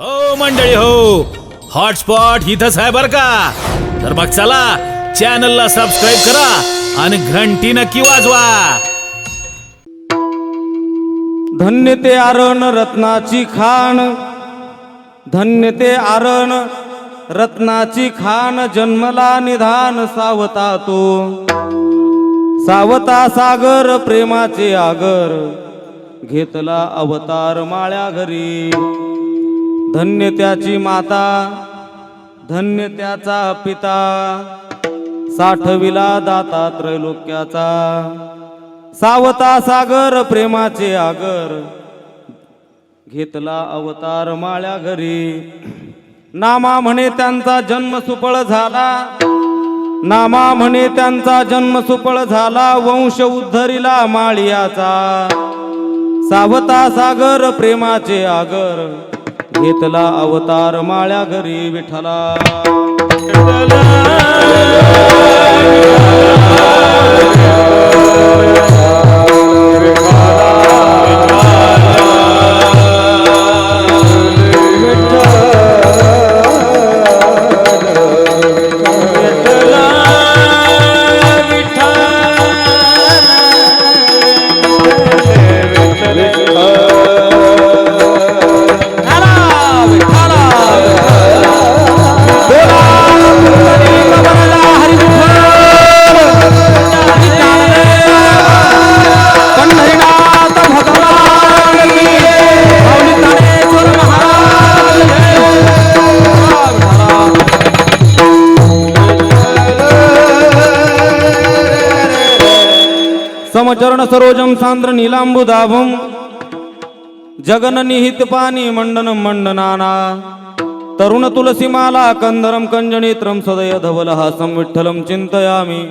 हो मंडळी हो. हॉटस्पॉट इथंच आहे बर का? तर मग चला चॅनलला सबस्क्राईब करा आणि घंटी नक्की वाजवा. धन्य ते आरण रत्नाची खाण. धन्य ते आरण रत्नाची खाण जन्मला निधान सावता तो. सावता सागर प्रेमाचे आगर घेतला अवतार माळ्या घरी. धन्य त्याची माता धन्य त्याचा पिता साठविला दाता त्रैलोक्याचा. सावता सागर प्रेमाचे आगर घेतला अवतार माळ्या घरी. नामा म्हणे त्यांचा जन्म सुपळ झाला. नामा म्हणे त्यांचा जन्म सुफळ झाला वंश उद्धरिला माळियाचा. सावता सागर प्रेमाचे आगर घेतला अवतार माळ्या घरी विठला समचरण सरोजम सांद्र नीलांबुदाभम जगन निहित पाणी मंडन मंडनाना तरुण तुलसीमाला कंदरम कंजनेत्रम सदय धवलहासं विठ्ठलं चिन्तयामि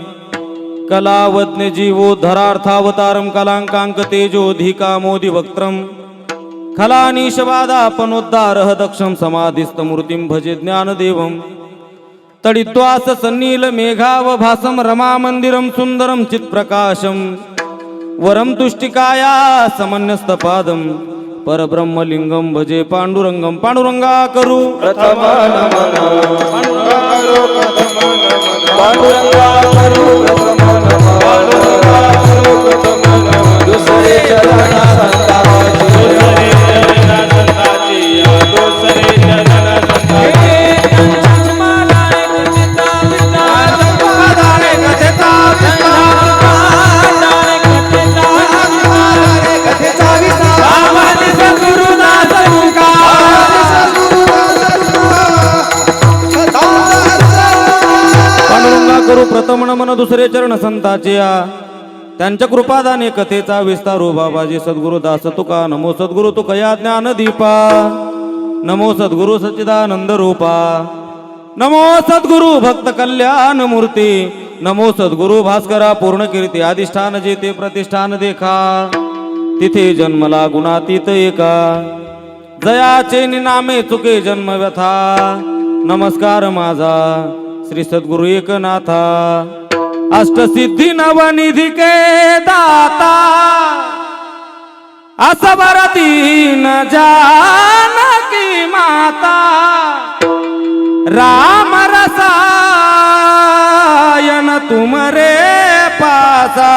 कलावज्ञ जीवोद्धरार्थावतारं कलाङ्काङ्क तेजोधिकामोदि वक्त्रम् खलानीशवादापनोद्धारः दक्षं समाधिस्थमूर्तिं भजे ज्ञानदेवम्। तडिद्वास सन्नील मेघावभासं रमामन्दिरं सुन्दरं चित्प्रकाशम्। वरं तुष्टिकाया समन्यस्तपादं परब्रह्मलिङ्गं भजे पाण्डुरङ्गं पाण्डुरङ्गा करू। पांडुरंगा दुसरे चरण संताचे त्यांच्या कृपादाने कथेचा विस्तारू हो बाबाजी. सद्गुरु दास तुका नमो सद्गुरु तुकया ज्ञान दीपा. नमो सद्गुरु सच्चिदानंद रूपा. नमो सद्गुरु भक्त कल्याण मूर्ती. नमो सद्गुरु भास्करा पूर्ण कीर्ती अधिष्ठान जेते प्रतिष्ठान देखा. तिथे जन्मला गुणातीत एका. जयाचे निनामे चुके जन्म व्यथा. नमस्कार माझा. श्री सद्गुरु एकनाथा. अष्टसिद्धी नवनिधी के दाता। असबर दीन जानकी माता। राम रसायन तुम रे पासा।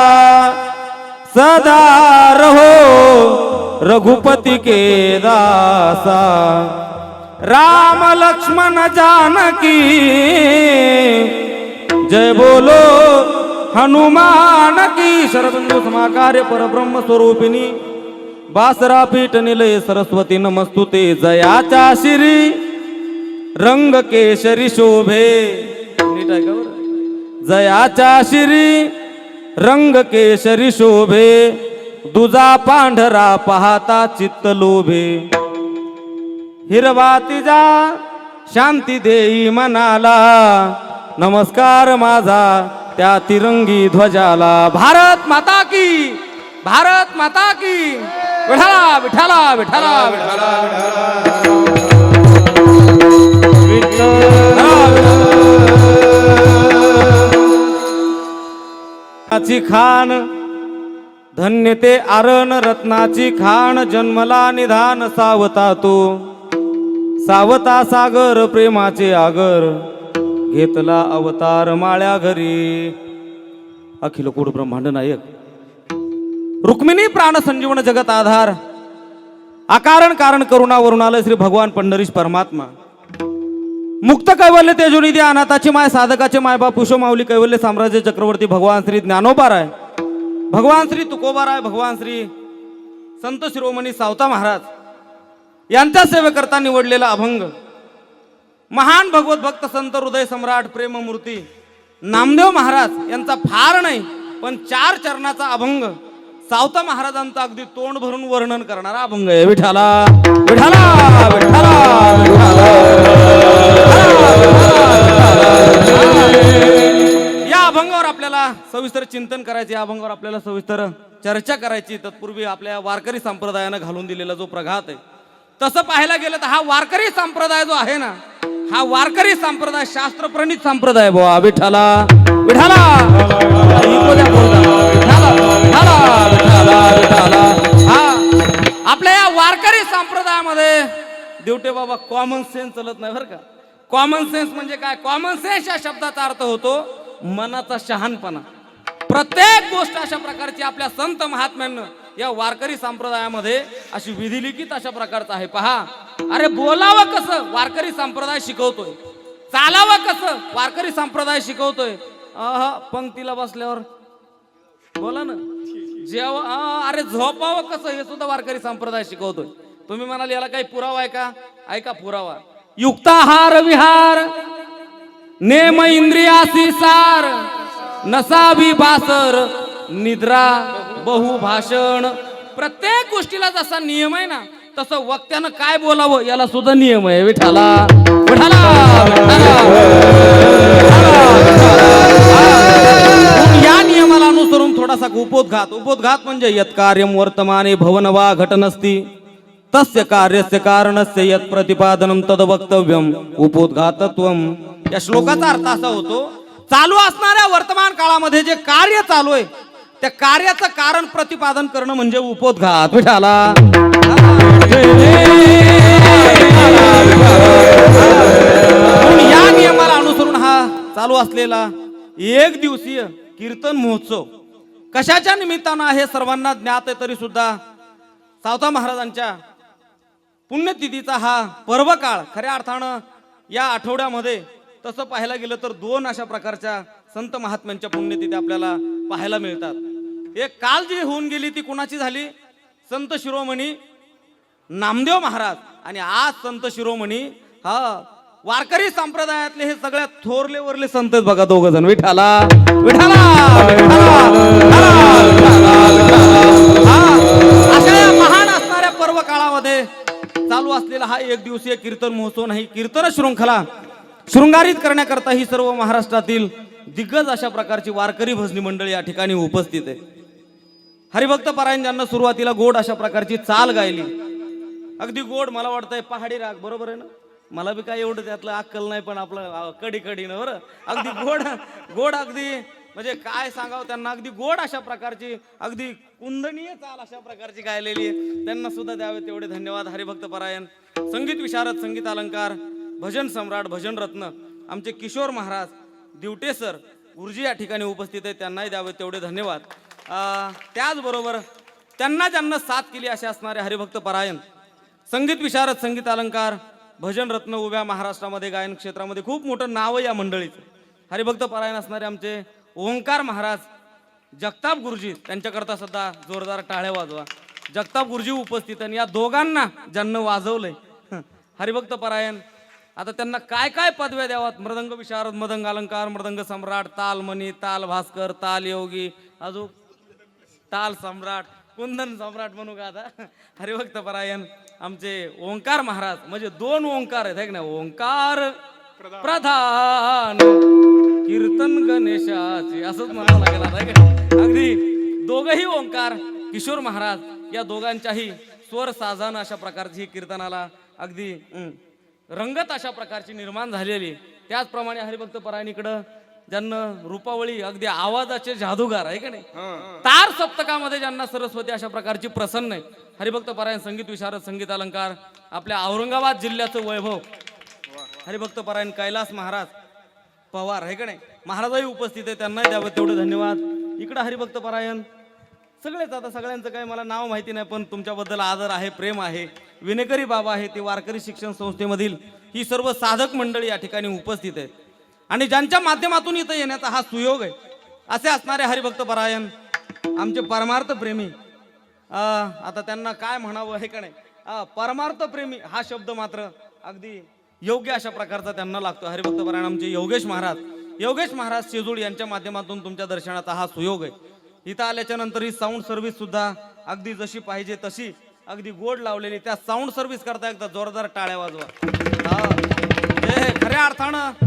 सदा रहो रघुपति के दासा। राम लक्ष्मण जानकी जय बोलो हनुमान की शरदंदु समाकार्य परब्रह्म स्वरूपिणी बासरा पीठ निलय सरस्वती नमस्तुते जयाच्या शिरी रंग केशरी शोभे। नीट आहे जयाच्या शिरी रंग केशरी शोभे दुजा पांढरा पाहता चित्त लोभे। हिरवा तिजा शांती देई मनाला नमस्कार माझा त्या तिरंगी ध्वजाला. भारत माता की भारत माता की. विठाला विठाला विठाला विठालाची खान धन्य ते आरण रत्नाची खाण जन्मला निधान सावता तो. सावता सागर प्रेमाचे आगर. घेतला अवतार माळ्या घरी. अखिल कोड ब्रह्मांड नायक. रुक्मिणी प्राण संजीवन जगत आधार. अकारण कारण करुणा वरुणालय श्री भगवान पंढरीश परमात्मा. मुक्त कैवल्य तेजोनिधी अनाथाची माय साधकाचे माय बाप पुष्पमाऊली कैवल्य साम्राज्य चक्रवर्ती भगवान श्री ज्ञानोबाराय. भगवान श्री तुकोबा भगवान श्री संत शिरोमणी सावता महाराज. यांच्या सेवेकरता निवडलेला अभंग. महान भगवत भक्त संत हृदय सम्राट प्रेममूर्ती नामदेव महाराज यांचा फार नाही पण चार चरणाचा अभंग सावता महाराजांचा अगदी तोंड भरून वर्णन करणारा अभंग आहे. विठाला विठाला विठाला या अभंगावर आपल्याला सविस्तर चिंतन करायचे या अभंगावर आपल्याला सविस्तर चर्चा करायची. तत्पूर्वी आपल्या वारकरी संप्रदायानं घालून दिलेला जो प्रघात आहे तसं पाहायला गेलं तर हा वारकरी संप्रदाय जो आहे ना हा वारकरी संप्रदाय शास्त्रप्रणित संप्रदाय बुवा. विठाला विठाला विठाला, हा आपल्या या वारकरी संप्रदायामध्ये दिवटे बाबा कॉमन सेन्स चलत नाही बरं का. कॉमन सेन्स म्हणजे काय? कॉमन सेन्स या शब्दाचा अर्थ होतो मनाचा शहाणपणा. प्रत्येक गोष्ट अशा प्रकारची आपल्या संत महात्म्यांना या वारकरी संप्रदायामध्ये अशी विधिलिखित अशा प्रकारचं आहे. पहा. अरे बोलावं कसं? वारकरी संप्रदाय शिकवतोय. चालावं कसं? वारकरी संप्रदाय शिकवतोय. पंक्तीला बसल्यावर. बोला ना. जेव्हा अरे झोपावं कसं? हे सुद्धा वारकरी संप्रदाय शिकवतोय. तुम्ही म्हणाल याला काही पुरावा आहे का? ऐका पुरावा. युक्ताहार विहार नेम इंद्रियासी सार नसावी बासर निद्रा. बहुभाषण. प्रत्येक गोष्टीला जसा नियम आहे ना तसं वक्त्यानं काय बोलावं याला सुद्धा नियम आहे. विठाला विठाला या नियमाला अनुसरून थोडासा उपोद्घात. उपोद्घात म्हणजे यत कार्यम वर्तमाने भवन वा घट घटनस्ती तस्य कार्यस्य कारणस्य यत प्रतिपादनम तद वक्तव्यम. उपोद्घातत्वम. या श्लोकाचा अर्थ असा होतो चालू असणाऱ्या वर्तमान काळामध्ये जे कार्य चालू आहे त्या कार्याचं कारण प्रतिपादन करणं म्हणजे उपोद्घात विठाला या नियमाला अनुसरून हा चालू असलेला एक दिवसीय कीर्तन महोत्सव. कशाच्या निमित्तानं हे सर्वांना ज्ञात आहे तरी सुद्धा सावता महाराजांच्या पुण्यतिथीचा हा पर्व काळ खऱ्या अर्थानं या आठवड्यामध्ये तसं पाहायला गेलं तर दोन अशा प्रकारच्या संत महात्म्यांच्या पुण्यतिथी आपल्याला पाहायला मिळतात. एक काल जी होऊन गेली ती कुणाची झाली? संत शिरोमणी नामदेव महाराज. आणि आज संत शिरोमणी हा वारकरी संप्रदायातले हे सगळ्यात थोरले वरले संत आहेत बघा दोघ जण विठाला विठाला हा, अशा महान असणाऱ्या पर्व काळामध्ये चालू असलेला हा एक दिवसीय कीर्तन महोत्सव नाही कीर्तन शृंखला शृंगारित करण्याकरता ही सर्व महाराष्ट्रातील दिग्गज अशा प्रकारची वारकरी भजनी मंडळी या ठिकाणी उपस्थित आहे हरिभक्त परायण ज्यांना सुरुवातीला गोड अशा प्रकारची चाल गायली. अगदी गोड मला वाटतंय पहाडी राग बरोबर आहे ना? मला बी काय एवढं त्यातलं अक्कल नाही पण आपलं कडी कडीनं बरं? अगदी गोड गोड अगदी म्हणजे काय सांगावं त्यांना? अगदी गोड अशा प्रकारची अगदी कुंदनीय चाल अशा प्रकारची गायलेली आहे. त्यांना सुद्धा द्यावे तेवढे धन्यवाद हरिभक्त परायण. संगीत विशारद संगीत अलंकार भजन सम्राट भजन रत्न आमचे किशोर महाराज दिवटे सर गुरुजी या ठिकाणी उपस्थित आहेत त्यांनाही द्यावे तेवढे धन्यवाद. त्याचबरोबर त्यांना ज्यांना साथ केली असे असणारे हरिभक्त परायण संगीत विशारद संगीत अलंकार भजन रत्न उभ्या महाराष्ट्रामध्ये गायन क्षेत्रामध्ये खूप मोठं नाव या मंडळीचं. हरिभक्त परायण असणारे आमचे ओंकार महाराज जगताप गुरुजी त्यांच्याकरता सुद्धा जोरदार टाळ्या वाजवा. जगताप गुरुजी उपस्थित आणि या दोघांना ज्यांना वाजवलंय हरिभक्त परायण आता त्यांना काय काय पदव्या द्यावात? मृदंग विशारद मदंग अलंकार मृदंग सम्राट ताल मणी ताल भास्कर ताल योगी अजून ताल सम्राट कुंदन सम्राट म्हणू का आता? हरिभक्त परायण आमचे ओंकार महाराज म्हणजे दोन ओंकार आहेत है ओंकार प्रधान कीर्तन गणेशाचे असंच म्हणावं लागेल आता अगदी दोघही ओंकार किशोर महाराज या दोघांच्याही स्वर साधन अशा प्रकारची कीर्तनाला अगदी रंगत अशा प्रकारची निर्माण झालेली. त्याचप्रमाणे हरिभक्त परायणीकडं ज्यांना रूपावळी अगदी आवाजाचे जादूगार आहे का नाही? तार सप्तकामध्ये ज्यांना सरस्वती अशा प्रकारची प्रसन्न आहे. हरिभक्त परायण संगीत विशारद संगीत अलंकार आपल्या औरंगाबाद जिल्ह्याचं वैभव. हरिभक्त परायण कैलास महाराज पवार आहे का नाही? महाराजही उपस्थित आहे त्यांनाही द्यावं तेवढं धन्यवाद. इकडं हरिभक्त परायण सगळेच आता सगळ्यांचं काही मला नाव माहिती नाही पण तुमच्याबद्दल आदर आहे प्रेम आहे. विनेकरी बाबा आहे ते वारकरी शिक्षण संस्थेमधील ही सर्व साधक मंडळी या ठिकाणी उपस्थित आहेत. आणि ज्यांच्या माध्यमातून इथं येण्याचा हा सुयोग आहे असे असणारे हरिभक्त परायण आमचे परमार्थ प्रेमी. आता त्यांना काय म्हणावं हे का नाही? परमार्थ प्रेमी हा शब्द मात्र अगदी योग्य अशा प्रकारचा त्यांना लागतो. हरिभक्त परायण आमचे योगेश महाराज. योगेश महाराज शेजूळ यांच्या माध्यमातून तुमच्या दर्शनाचा हा सुयोग आहे. इथं आल्याच्यानंतर ही साऊंड सर्व्हिस सुद्धा अगदी जशी पाहिजे तशी अगदी गोड लावलेली. त्या साऊंड सर्व्हिस करता एकदा जोरदार टाळ्या वाजवा. हे खऱ्या अर्थानं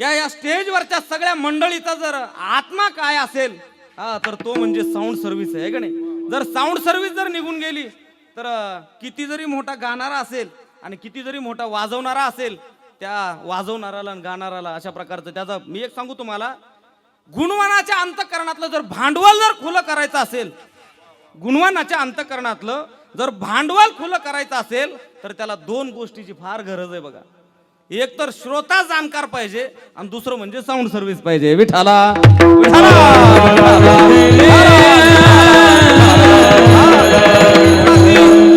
या या स्टेजवरच्या सगळ्या मंडळीचा जर आत्मा काय असेल हा तर तो म्हणजे साऊंड सर्व्हिस आहे का नाही? जर साऊंड सर्व्हिस जर निघून गेली तर किती जरी मोठा गाणारा असेल आणि किती जरी मोठा वाजवणारा असेल त्या वाजवणाऱ्याला आणि गाणाराला अशा प्रकारचं त्याचा मी एक सांगू तुम्हाला गुणवानाच्या अंतकरणातलं जर भांडवल जर खुलं करायचं असेल गुणवानाच्या अंतकरणातलं जर भांडवल खुलं करायचं असेल तर त्याला दोन गोष्टीची फार गरज आहे बघा. एक तर श्रोता जाणकार पाहिजे आणि दुसरं म्हणजे साऊंड सर्व्हिस पाहिजे. विठाला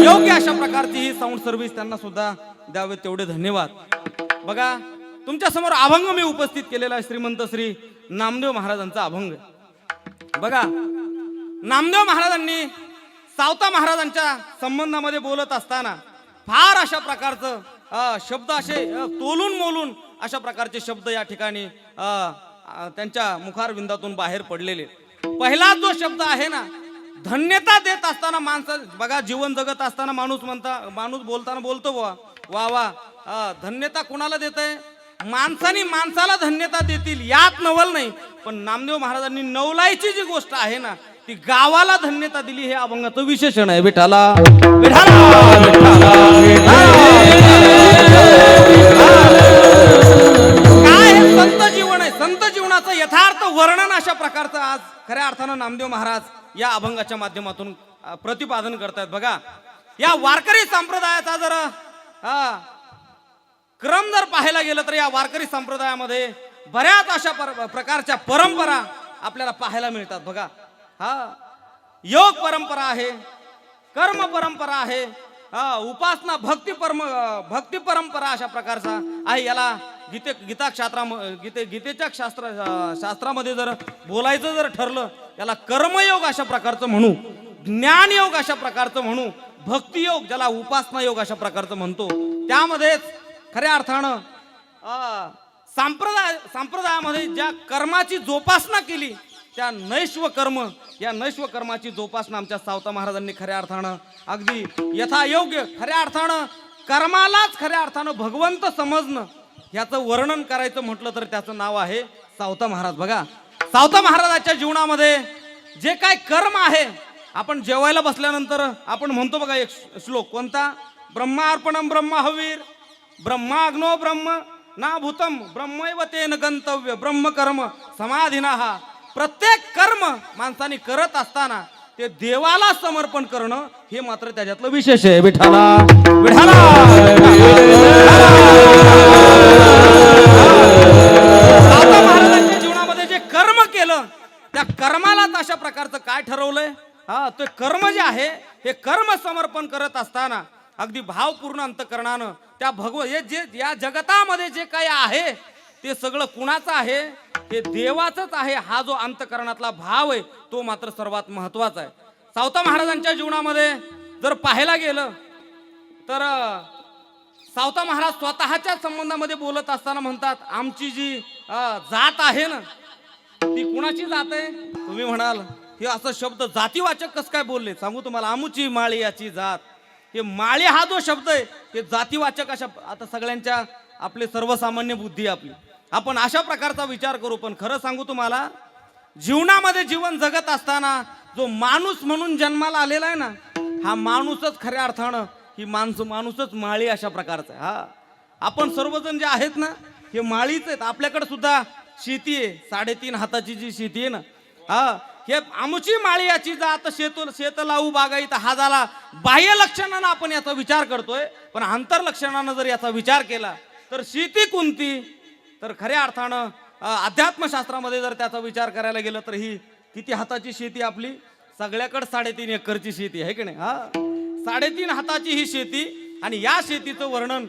योग्य अशा प्रकारची ही साऊंड सर्व्हिस त्यांना सुद्धा द्यावे तेवढे धन्यवाद. बघा तुमच्यासमोर अभंग मी उपस्थित केलेला आहे श्रीमंत श्री नामदेव महाराजांचा अभंग. बघा नामदेव महाराजांनी सावता महाराजांच्या संबंधामध्ये बोलत असताना फार अशा प्रकारचं शब्द असे तोलून मोलून अशा प्रकारचे शब्द या ठिकाणी त्यांच्या मुखारविंदातून बाहेर पडलेले. पहिला जो शब्द आहे ना धन्यता देत असताना माणसं बघा जीवन जगत असताना माणूस म्हणता माणूस बोलताना बोलतो वा वा वा अ, धन्यता कुणाला देत आहे माणसानी माणसाला धन्यता देतील यात नवल नाही. पण नामदेव महाराजांनी नवलाईची जी गोष्ट आहे ना ती गावाला धन्यता दिली हे अभंगाचं विशेषण आहे. विठाला काय यथार्थ वर्णन अशा प्रकारचं आज खऱ्या अर्थानं नामदेव महाराज या अभंगाच्या माध्यमातून प्रतिपादन करतायत. बघा या वारकरी संप्रदायाचा जर हा क्रम जर पाहायला गेलं तर या वारकरी संप्रदायामध्ये बऱ्याच अशा पर- प्रकारच्या परंपरा आपल्याला पाहायला मिळतात. बघा हा योग परंपरा आहे कर्म परंपरा आहे हा उपासना भक्ती परम भक्ती परंपरा अशा प्रकारचा आहे. याला गीते गीता शास्त्रा गीते गीतेच्या शास्त्र शास्त्रामध्ये जर बोलायचं जर ठरलं याला कर्मयोग अशा प्रकारचं म्हणू ज्ञानयोग अशा प्रकारचं म्हणू भक्तियोग ज्याला उपासना योग अशा प्रकारचं म्हणतो त्यामध्येच खऱ्या अर्थानं सांप्रदाय संप्रदायामध्ये ज्या कर्माची जोपासना केली त्या नैश्व कर्म या नैश्व कर्माची जोपासना आमच्या सावता महाराजांनी खऱ्या अर्थानं अगदी यथायोग्य खऱ्या अर्थानं कर्मालाच खऱ्या अर्थानं भगवंत समजणं याचं वर्णन करायचं म्हटलं तर त्याचं नाव आहे सावता महाराज. बघा सावता महाराजाच्या जीवनामध्ये जे काय कर्म आहे आपण जेवायला बसल्यानंतर आपण म्हणतो बघा एक श्लोक कोणता? ब्रह्मार्पणम ब्रह्म हवीर ब्रह्माग्नो ब्रह्म ना भूतम ब्रह्मैव तेन गंतव्य ब्रह्म कर्म समाधीना. हा प्रत्येक कर्म माणसाने करत असताना ते देवाला समर्पण करणं हे मात्र त्याच्यातलं विशेष आहे. विठाला विठाला त्या कर्माला अशा प्रकारचं काय ठरवलंय? हा ते कर्म जे आहे हे कर्म समर्पण करत असताना अगदी भावपूर्ण अंतकरणानं त्या भगव हे जे या जगतामध्ये जे काही आहे ते सगळं कुणाचं आहे? हे देवाचंच आहे. हा जो अंतकरणातला भाव आहे तो मात्र सर्वात महत्त्वाचा आहे. सावता महाराजांच्या जीवनामध्ये जर पाहायला गेलं तर सावता महाराज स्वतःच्या संबंधामध्ये बोलत असताना म्हणतात आमची जी जात आहे ना ती कुणाची जात आहे? तुम्ही म्हणाल हे असं शब्द जातीवाचक कस काय बोलले? सांगू तुम्हाला आमुची माळी याची जात. हे माळी हा जो शब्द आहे हे जातीवाचक अशा आता सगळ्यांच्या आपले सर्वसामान्य बुद्धी आपली. आपण अशा प्रकारचा विचार करू पण खरं सांगू तुम्हाला जीवनामध्ये जीवन जगत असताना जो माणूस म्हणून जन्माला आलेला आहे ना हा माणूसच खऱ्या अर्थानं ही माणसं माणूसच माळी अशा प्रकारचा आहे. हा. आपण सर्वजण जे आहेत ना हे माळीच आहेत. आपल्याकडे सुद्धा शेती आहे. साडेतीन हाताची जी शेती आहे ना. हा हे आमची माळी याची जात शेत शेत लावू बागायत हा झाला बाह्य लक्षणानं आपण याचा विचार करतोय. पण अंतर लक्षणानं जर याचा विचार केला तर शेती कोणती? तर खऱ्या अर्थानं अध्यात्मशास्त्रामध्ये जर त्याचा विचार करायला गेलं तर ही किती हाताची शेती आपली? सगळ्याकडे साडेतीन एकरची शेती आहे की नाही? हा? साडेतीन हाताची ही शेती आणि या शेतीचं वर्णन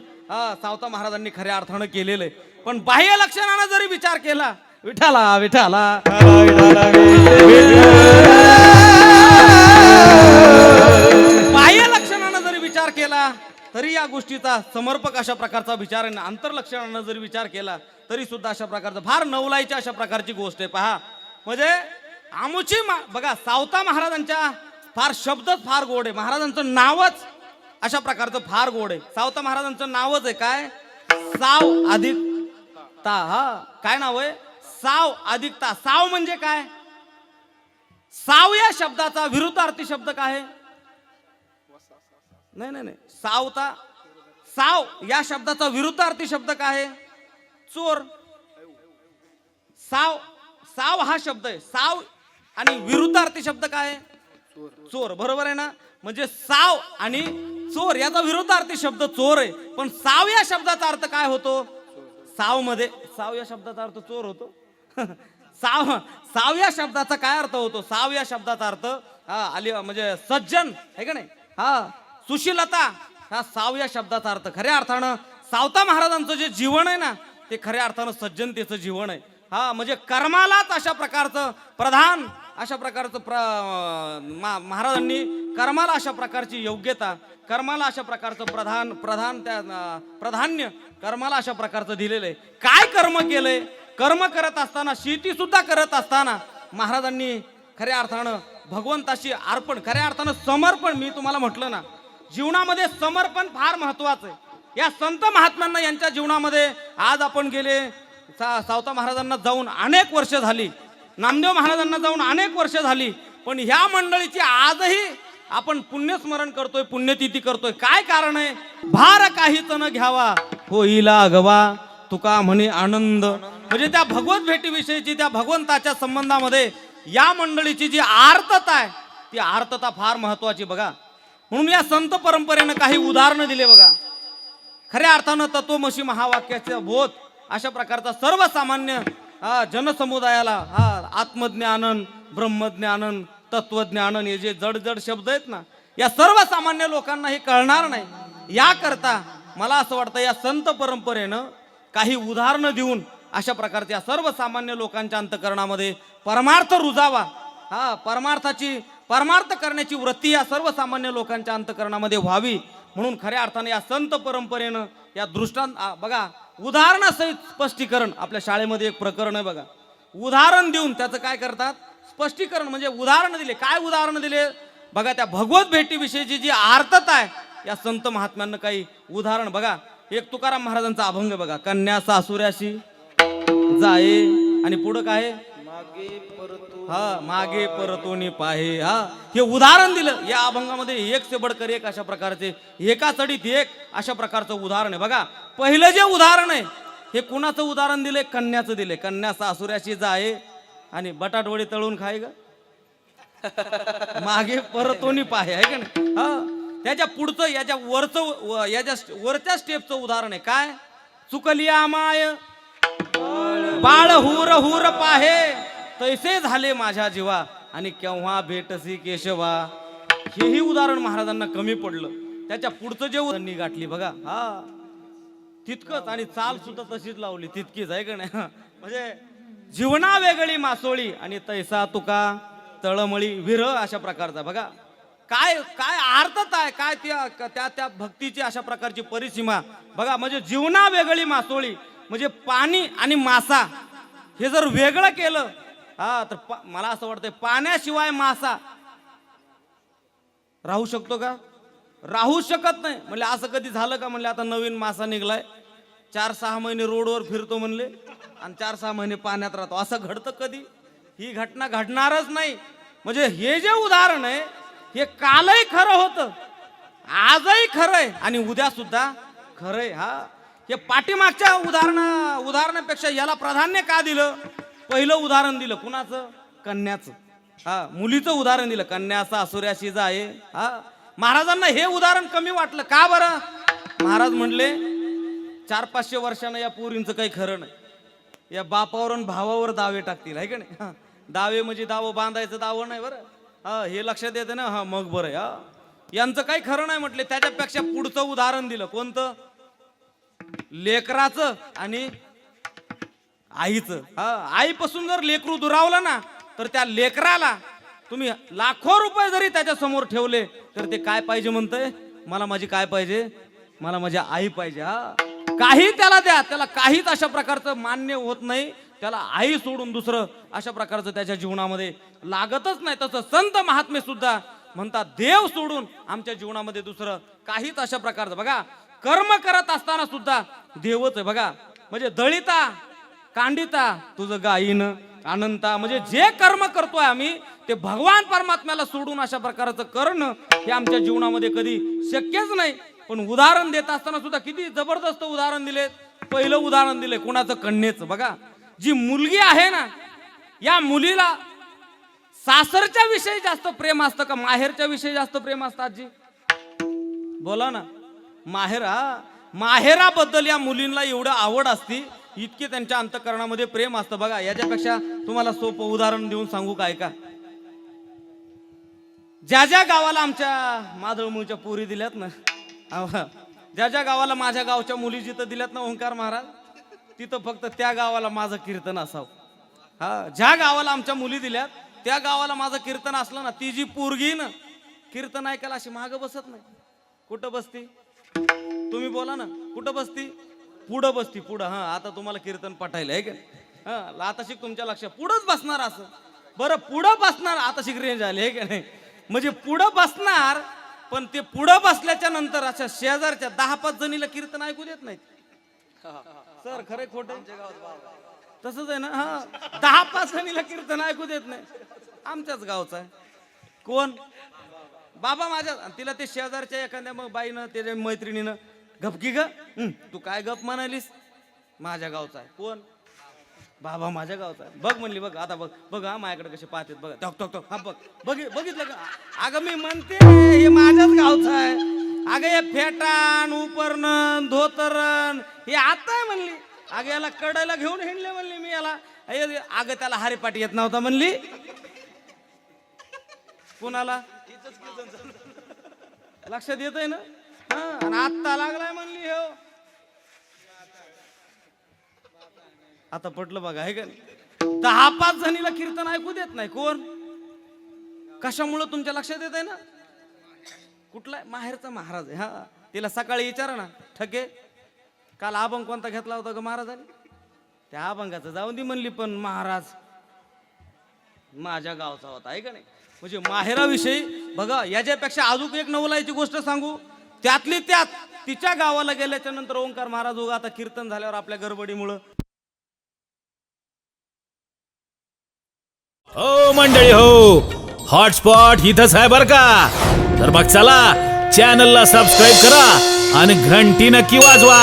सावता महाराजांनी खऱ्या अर्थानं केलेलं आहे. पण बाह्य लक्षणानं जरी विचार केला विठाला विठाला. बाह्य लक्षणानं जरी विचार केला तरी या गोष्टीचा समर्पक अशा प्रकारचा विचार आहे आंतरलक्षणानं जरी विचार केला तरी सुद्धा अशा प्रकारचा फार नवलाईच्या अशा प्रकारची गोष्ट आहे. पहा. म्हणजे आमुची मा बघा सावता महाराजांच्या फार शब्दच फार गोड आहे. महाराजांचं नावच अशा प्रकारचं फार गोड आहे. सावता महाराजांचं नावच आहे काय? साव अधिक ता हा काय नाव आहे? साव अधिकता साव म्हणजे काय? साव या शब्दाचा विरुद्धार्थी शब्द काय नाही नाही नाही. सावता साव या शब्दाचा विरुद्धार्थी शब्द काय आहे? चोर. साव साव हा शब्द आहे. साव आणि विरुद्धार्थी शब्द काय आहे? चोर. बरोबर आहे ना? म्हणजे साव आणि चोर याचा विरुद्धार्थी शब्द चोर आहे. पण साव या शब्दाचा अर्थ काय होतो? सावमध्ये साव या शब्दाचा अर्थ चोर होतो. साव साव या शब्दाचा काय अर्थ होतो? साव या शब्दाचा अर्थ हा आली म्हणजे सज्जन आहे का नाही? हा सुशीलता हा साव या शब्दाचा अर्थ. खऱ्या अर्थानं सावता महाराजांचं जे जीवन आहे ना ते खऱ्या अर्थानं सज्जनतेचं जीवन आहे. हा म्हणजे कर्मालाच अशा प्रकारचं प्रधान अशा प्रकारचं प्र मा- महाराजांनी कर्माला अशा प्रकारची योग्यता कर्माला अशा प्रकारचं प्रधान प्रधान त्या प्राधान्य कर्माला अशा प्रकारचं दिलेलं आहे. काय कर्म केलंय? कर्म करत असताना शेतीसुद्धा करत असताना महाराजांनी खऱ्या अर्थानं भगवंताशी अर्पण खऱ्या अर्थानं समर्पण मी तुम्हाला म्हटलं ना जीवनामध्ये समर्पण फार महत्वाचं आहे. या संत महात्म्यांना यांच्या जीवनामध्ये आज आपण गेले सा सावता महाराजांना जाऊन अनेक वर्ष झाली. नामदेव महाराजांना जाऊन अनेक वर्ष झाली पण ह्या मंडळीची आजही आपण पुण्यस्मरण करतोय पुण्यतिथी करतोय. काय कारण आहे? भार काहीच न घ्यावा होईला अगवा तुका म्हणे आनंद. म्हणजे त्या भगवत भेटीविषयीची त्या भगवंताच्या संबंधामध्ये या मंडळीची जी आर्तता आहे ती आर्तता फार महत्वाची बघा. म्हणून या संत परंपरेनं काही उदाहरणं दिले बघा. खऱ्या अर्थानं तत्वमशी महावाक्याचा बोध अशा प्रकारचा सर्वसामान्य हा जनसमुदायाला हा आत्मज्ञानन ब्रह्मज्ञानन तत्वज्ञानन हे जे जड जड शब्द आहेत ना या सर्वसामान्य लोकांना हे कळणार नाही. याकरता मला असं वाटतं या संत परंपरेनं काही उदाहरणं देऊन अशा प्रकारच्या सर्वसामान्य लोकांच्या अंतकरणामध्ये परमार्थ रुजावा हा परमार्थाची परमार्थ करण्याची वृत्ती या सर्वसामान्य लोकांच्या अंतकरणामध्ये व्हावी. म्हणून खऱ्या अर्थाने या संत परंपरेनं या दृष्टांत बघा उदाहरणासहित स्पष्टीकरण. आपल्या शाळेमध्ये एक प्रकरण आहे बघा. उदाहरण देऊन त्याचं काय करतात? स्पष्टीकरण म्हणजे उदाहरण दिले. काय उदाहरण दिले? बघा त्या भगवत भेटीविषयीची जी आर्तता आहे या संत महात्म्यांना काही उदाहरण बघा. एक तुकाराम महाराजांचा अभंग बघा. कन्या सासुऱ्याशी जाये आणि पुढं काय? मागे परत हा मागे परतोनी पाहे हा. हे उदाहरण दिलं. या अभंगामध्ये एक ते बडकर एक अशा प्रकारचे एका चढीत एक अशा प्रकारचं उदाहरण आहे. बघा पहिलं जे उदाहरण आहे हे कुणाचं उदाहरण दिले कन्याचं दिले कन्या सासुऱ्याशी जाये आणि बटाटवडी तळून खाय ग. मागे परतोनी पाहे आहे का नाही? हा. त्याच्या पुढचं याच्या वरचं याच्या वरच्या स्टेपचं उदाहरण आहे. काय? चुकलिया माय बाळ हुर हुर पाहे. तैसे झाले माझ्या जीवा. आणि केव्हा भेटसी केशवा? हेही उदाहरण महाराजांना कमी पडलं. त्याच्या पुढचं जे त्यांनी गाठली बघा. हा. तितकंच आणि चाल सुद्धा तशीच लावली. तितकीच आहे का नाही? म्हणजे जीवना वेगळी मासोळी आणि तैसा तुका तळमळी विरह अशा प्रकारचा. बघा. काय काय अर्थता आहे काय त्या त्या त्या भक्तीची अशा प्रकारची परिसीमा. बघा म्हणजे जीवना वेगळी मासोळी. म्हणजे पाणी आणि मासा. हे जर वेगळं केलं हा तर मला असं वाटतंय पाण्याशिवाय मासा राहू शकतो का? राहू शकत नाही. म्हणले असं कधी झालं का? म्हणले आता नवीन मासा निघलाय. चार सहा महिने रोडवर फिरतो म्हणले आणि चार सहा महिने पाण्यात राहतो. असं घडतं कधी? ही घटना घडणारच नाही. म्हणजे हे जे उदाहरण आहे हे कालही खरं होतं आजही खरं आहे आणि उद्या सुद्धा खरंय हा. हे पाठीमागच्या उदाहरणा उदाहरणापेक्षा याला प्राधान्य का दिलं? पहिलं उदाहरण दिलं. कुणाचं? कन्याचं. हा मुलीचं उदाहरण दिलं. कन्या सासुऱ्याशी आहे. हा. महाराजांना हे उदाहरण कमी वाटलं. का बरं? महाराज म्हणले चार पाचशे वर्षानं या पोरींचं काही खरं नाही. या बापावर आणि भावावर दावे टाकतील. आहे का नाही? हा. दावे म्हणजे दावं बांधायचं दावं नाही बरं. हा हे लक्षात येतं ना? हा मग बरं हा. यांचं काही खरं नाही म्हटले. त्याच्यापेक्षा पुढचं उदाहरण दिलं. कोणतं? लेकराचं आणि आईचं. हा आईपासून जर लेकरू दुरावलं ना तर त्या लेकराला तुम्ही लाखो रुपये जरी त्याच्यासमोर ठेवले तर ते काय पाहिजे म्हणतंय? मला माझी काय पाहिजे? मला माझी आई पाहिजे हा. काही त्याला द्या त्याला काहीच अशा प्रकारचं मान्य होत नाही. त्याला आई सोडून दुसरं अशा प्रकारचं त्याच्या जीवनामध्ये लागतच नाही. तसं संत महात्मे सुद्धा म्हणतात देव सोडून आमच्या जीवनामध्ये दुसरं काहीच अशा प्रकारचं. बघा कर्म करत असताना सुद्धा देवच आहे. बघा म्हणजे दळिता कांडिता तुझं गायीन अनंता म्हणजे जे कर्म करतोय आम्ही ते भगवान परमात्म्याला सोडून अशा प्रकारचं करणं हे आमच्या जीवनामध्ये कधी शक्यच नाही. पण उदाहरण देत असताना सुद्धा किती जबरदस्त उदाहरण दिले पहिलं उदाहरण दिले कोणाचं कन्येचं बघा. जी मुलगी आहे ना या मुलीला सासरच्या विषयी जास्त प्रेम असतं का माहेरच्या विषयी जास्त प्रेम असतं आजी? बोला ना. माहेरा माहेराबद्दल या मुलींना एवढं आवड असती इतके त्यांच्या अंतकरणामध्ये प्रेम असतं. बघा याच्यापेक्षा तुम्हाला सोपं उदाहरण देऊन सांगू काय का ज्या ज्या गावाला आमच्या माधवमूळच्या पुरी दिल्यात ना अहो, ज्या ज्या गावाला माझ्या गावच्या मुली जिथं दिल्यात ना ओंकार महाराज तिथं फक्त त्या गावाला माझं कीर्तन असावं. हा ज्या गावाला आमच्या मुली दिल्यात त्या गावाला माझं कीर्तन असलं ना ती जी पोरगी ना कीर्तन ऐकायला अशी मागं बसत नाही. कुठं बसती? तुम्ही बोला ना कुठं बसती? पुढं बसती पुढं. हा आता तुम्हाला कीर्तन पटायला आहे का हां आता शिक तुमच्या लक्षात. पुढंच बसणार असं. बरं पुढं बसणार आता शिक रेंज आली आहे का नाही? म्हणजे पुढं बसणार पण ते पुढं बसल्याच्या नंतर अशा शेजारच्या दहा पाच जणीला कीर्तन ऐकू देत नाहीत. सर खरे खोट तसंच आहे ना? हा दहा पाच जणीला कीर्तन ऐकू देत नाही. आमच्याच गावचा आहे. कोण? बाबा माझ्या तिला ते शेजारच्या एखाद्या मग बाईनं त्याच्या मैत्रिणीनं गपकी ग? हं, तू काय गप म्हणालीस? माझ्या गावचा आहे. कोण? बाबा माझ्या गावचा आहे. बघ म्हणली बघ आता बघ. बघ हा माझ्याकडे कसे पाहतात. बघ टक टक टक. हा बघ. बघि बघितलं का? अगं मी म्हणते हे माझ्याच गावचं आहे. अगं हे फेटाण उपरणन धोतरण हे आता आहे म्हणली. अगं याला कडायला घेऊन हिंडले म्हणली मी याला. अगं त्याला हरिपाठी येत नव्हता म्हणली. कोणाला? लक्षात येत आहे ना? हा, आणि आत्ता लागलाय म्हणली हो. आता पटलं बघा आहे का दहा पाच जणीला कीर्तन ऐकू देत नाही कोण? कशामुळं तुमच्या लक्षात येत आहे ना? कुठला आहे? माहेरचा महाराज आहे हा. तिला सकाळी विचारा ना ठके काल अभंग कोणता घेतला होता ग महाराजांनी? त्या अभंगाचं जाऊन दी म्हणली पण महाराज. माझ्या गावचा होता आहे का नाही? म्हणजे माहेराविषयी बघा याच्यापेक्षा अजून एक नवलायची गोष्ट सांगू. त्यातली त्यात तिच्या गावाला गेल्याच्यानंतर ओंकार महाराज उगा आता कीर्तन झाल्यावर आपल्या गडबडीमुळं. हो मंडळी हो. हॉटस्पॉट इथंच आहे बर का. तर मग चला चॅनलला सबस्क्राईब करा आणि घंटी नक्की वाजवा.